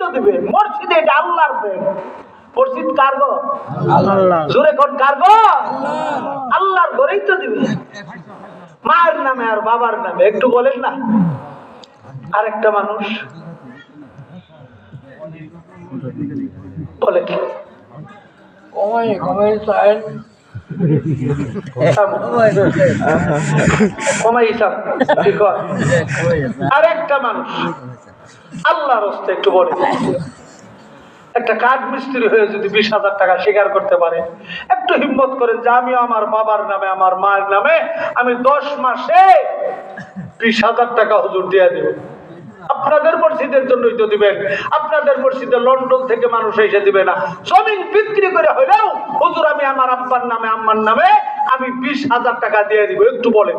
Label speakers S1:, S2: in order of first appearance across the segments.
S1: দিবে মসজিদে এটা আল্লাহর ব্যাগ মসজিদ কার জোরে কোন কার আল্লাহর ঘরেই তো দিবে। মায়ের নামে আর বাবার নামে একটু বলেন না। আরেকটা মানুষ। বলে
S2: কমাই কমাই চাইন
S1: কমাই হিসাব ঠিক আরেকটা মানুষ। আল্লাহর হস্তে একটু বলে একটা কাঠ মিস্ত্রি হয়ে যদি বিশ হাজার টাকা স্বীকার করতে পারে, একটু হিম্মত করেন যে আমি আমার বাবার নামে, আমার মায়ের নামে আমি দশ মাসে বিশ হাজার টাকা হুজুর দিয়ে দেব। আপনাদের মসজিদের জন্যই তো দিবেন, আপনাদের মসজিদে লন্ডন থেকে মানুষ এসে দিবে না। জমিন বিক্রি করে হলেও হুজুর আমি আমার আব্বার নামে, আম্মার নামে আমি বিশ হাজার টাকা দিয়ে দিব, একটু বলেন।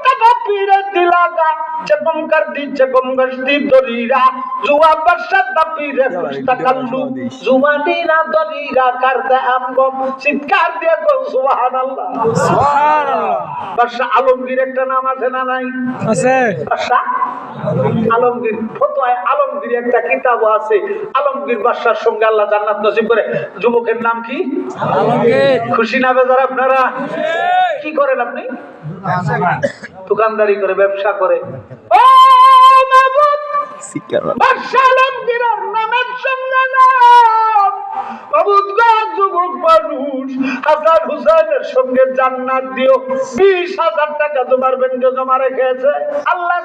S1: চিৎকার দিয়ে সুবহানাল্লাহ। আলমগীর একটা নাম আছে না নাই?
S2: আছে।
S1: বাদশা আলমগীর ফতোয়ায় আলমগীর একটা কিতাব আছে। আলমগীর বাদশার সঙ্গে আল্লাহ জান্নাত নসিব করে। যুবকের নাম কি? খুশি না বেজার আপনারা? কি করেন আপনি? দোকানদারি। করে ব্যবসা করে। ও হাসান হুসাইনের সঙ্গে জান্নাত দিও। বিশ হাজার টাকা তোমার ব্যাংকে জমা রেখেছে। আল্লাহ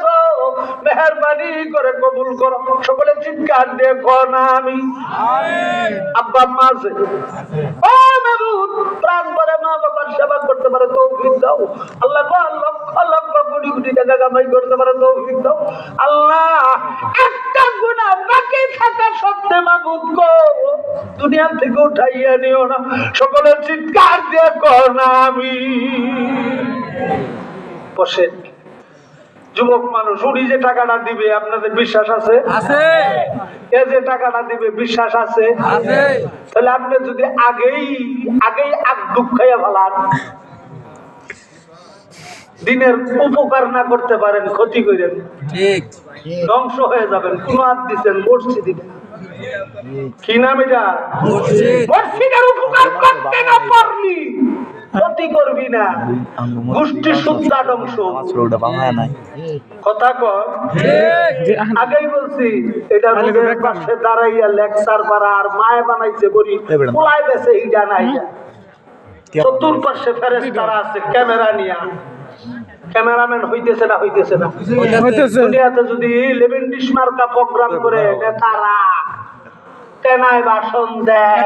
S1: মেহরবানি করে কবুল করো। সকলে চিৎকার দিয়ে আমি। আব্বা আম্মা আছে? ও প্রাণ করে মা বাবার সেবা করতে পারে তৌফিক দাও। আল্লাহ লক্ষ লক্ষ কোটি কোটি টাকা কামাই করতে পারে তৌফিক দাও। আল্লাহ একটা গুনাহ বাকি থাকা সত্ত্বে গো দুনিয়া থেকে উঠাইয়া নিও না। সকলের চিৎকার দিয়ে কর না আমি। বসে যুবক মানুষ উনি যে টাকাটা দিবে আপনাদের বিশ্বাস আছে?
S2: আছে।
S1: এ যে টাকাটা দিবে বিশ্বাস আছে?
S2: আছে।
S1: তাহলে আপনি যদি আগেই আগেই আগ দুঃখ খাইয়া ফেলান দিনের উপকার না করতে পারেন ক্ষতি করেন ধ্বংস হয়ে যাবেন। কোন হাত দিচ্ছেন মসজিদে। কি নাম এটা? মসজিদের উপকার করতে না পারলি। ক্ষতি করবি না। গোষ্ঠী সুদ্ধা ধ্বংস। কথা কর আগেই বলছি এটা রোডের পাশে দাঁড়াইয়া লেকচার করা আর মায়ে বানাইছে বলি পোলাই বেছে ইডা নাই। চতুর্পাশে ফেরেস তারা আছে ক্যামেরা নিয়া। ক্যামেরাম্যান হইতেছে না হইতেছে না। দুনিয়াতে যদি লেভেন্ডিস মার্কা প্রোগ্রাম করে নেতারা তেনায় ভাষণ দেয়।